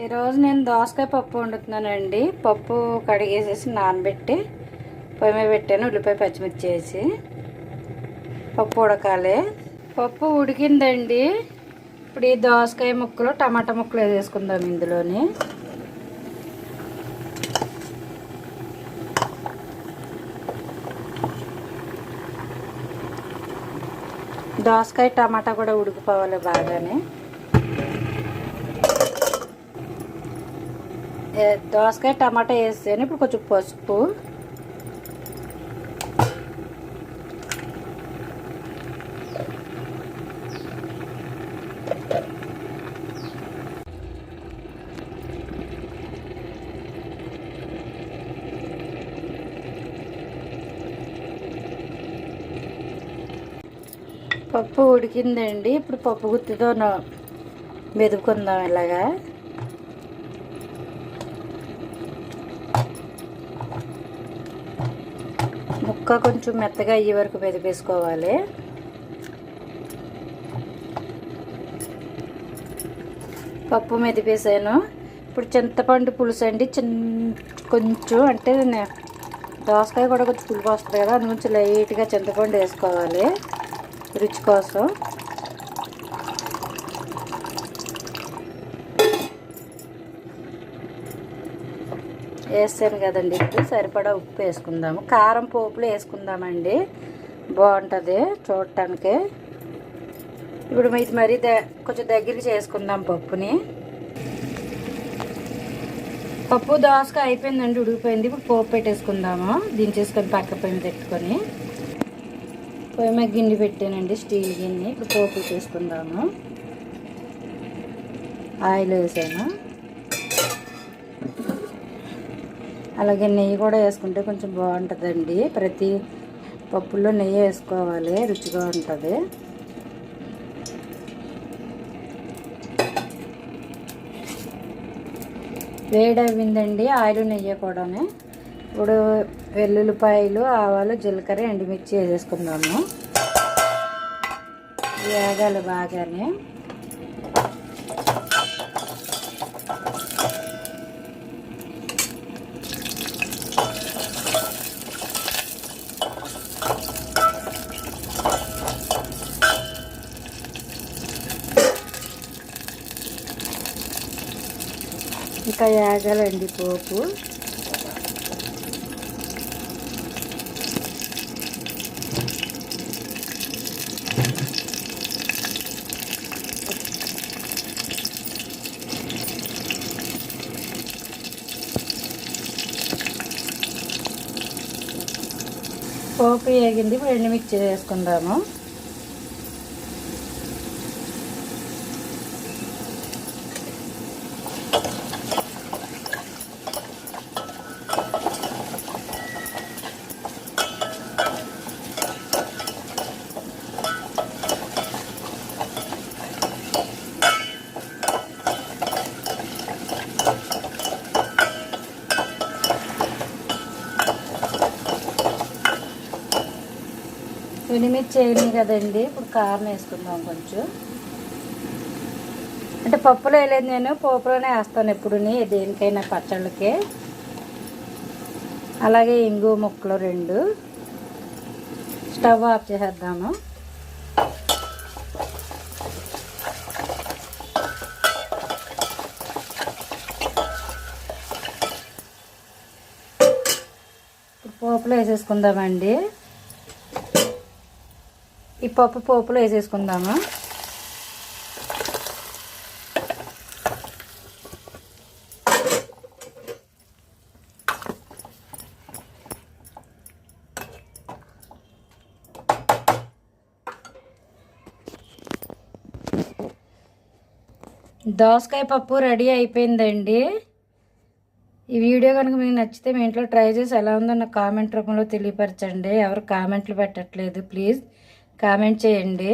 ఈరోజు నేను దోసకాయ పప్పు వండుతున్నానండి. పప్పు కడిగేసేసి నానబెట్టి పొయ్యి మీద పెట్టాను ఉల్లిపాయ పచ్చిమిర్చి వేసి. పప్పు ఉడకాలి. పప్పు ఉడికిందండి. ఇప్పుడు ఈ దోసకాయ ముక్కలు టమాటా ముక్కలు వేసేసుకుందాం ఇందులోని. దోసకాయ టమాటా కూడా ఉడికిపోవాలి బాగానే. దోసకాయ టమాటా వేసాను ఇప్పుడు కొంచెం పసుపు. పప్పు ఉడికిందండి. ఇప్పుడు పప్పు గుత్తితో మెదుపుకుందాం ఇలాగా. ముక్క కొంచెం మెత్తగా అయ్యే వరకు మెదిపేసుకోవాలి పప్పు మెదిపేసాను ఇప్పుడు చింతపండు పులుసు అండి. కొంచెం అంటే దోసకాయ కూడా కొంచెం పులుపు వస్తుంది కదా అది లైట్గా చింతపండు వేసుకోవాలి. రుచి కోసం. వేస్తాను కదండి. ఇప్పుడు సరిపడా ఉప్పు వేసుకుందాము. కారం పోపులు వేసుకుందామండి. బాగుంటుంది చూడటానికి. ఇప్పుడు ఇది మరీ ద కొంచెం దగ్గరికి చేసుకుందాం పప్పుని. పప్పు దోసకాయ అయిపోయిందండి ఉడికిపోయింది. ఇప్పుడు పోపు పెట్టేసుకుందాము. దించేసుకొని పక్క పొయ్యి పెట్టుకొని. పొయ్యి మీద గిన్నె పెట్టానండి స్టీల్ గిన్నె. ఇప్పుడు పోపు చేసుకుందాము. ఆయిల్ వేసాను. అలాగే నెయ్యి కూడా వేసుకుంటే కొంచెం బాగుంటుందండి. ప్రతి పప్పుల్లో నెయ్యి వేసుకోవాలి రుచిగా ఉంటుంది. వేడి అయిందండి ఆయిల్ నెయ్యి కూడా ఇప్పుడు వెల్లుల్లిపాయలు ఆవాలు జీలకర్ర ఎండుమిర్చి వేసేసుకుందాము. వేగాలి బాగానే. ఇంకా వేగాలండి పోపు. పోపు వేగింది ఇప్పుడు ఎండుమిర్చి వేసుకుందాము. ఎండుమిర్చి వేయలేదు కదండి. ఇప్పుడు కారం వేసుకుందాం కొంచెం. అంటే పప్పులో వేయలేదు నేను పోపులోనే వేస్తాను ఎప్పుడు దేనికైనా పచ్చళ్ళకి. అలాగే ఇంగు ముక్కలు రెండు. స్టవ్ ఆఫ్ చేసేద్దాము. పోపులో వేసేసుకుందామండి. ఈ పప్పు పోపులో వేసేసుకుందాము? దోసకాయ పప్పు రెడీ అయిపోయిందండి. ఈ వీడియో కనుక మీకు నచ్చితే మీ ఇంట్లో ట్రై చేసి ఎలా ఉందో నాకు కామెంట్ రూపంలో తెలియపరచండి. ఎవరు కామెంట్లు పెట్టట్లేదు ప్లీజ్. కామెంట్ చేయండి.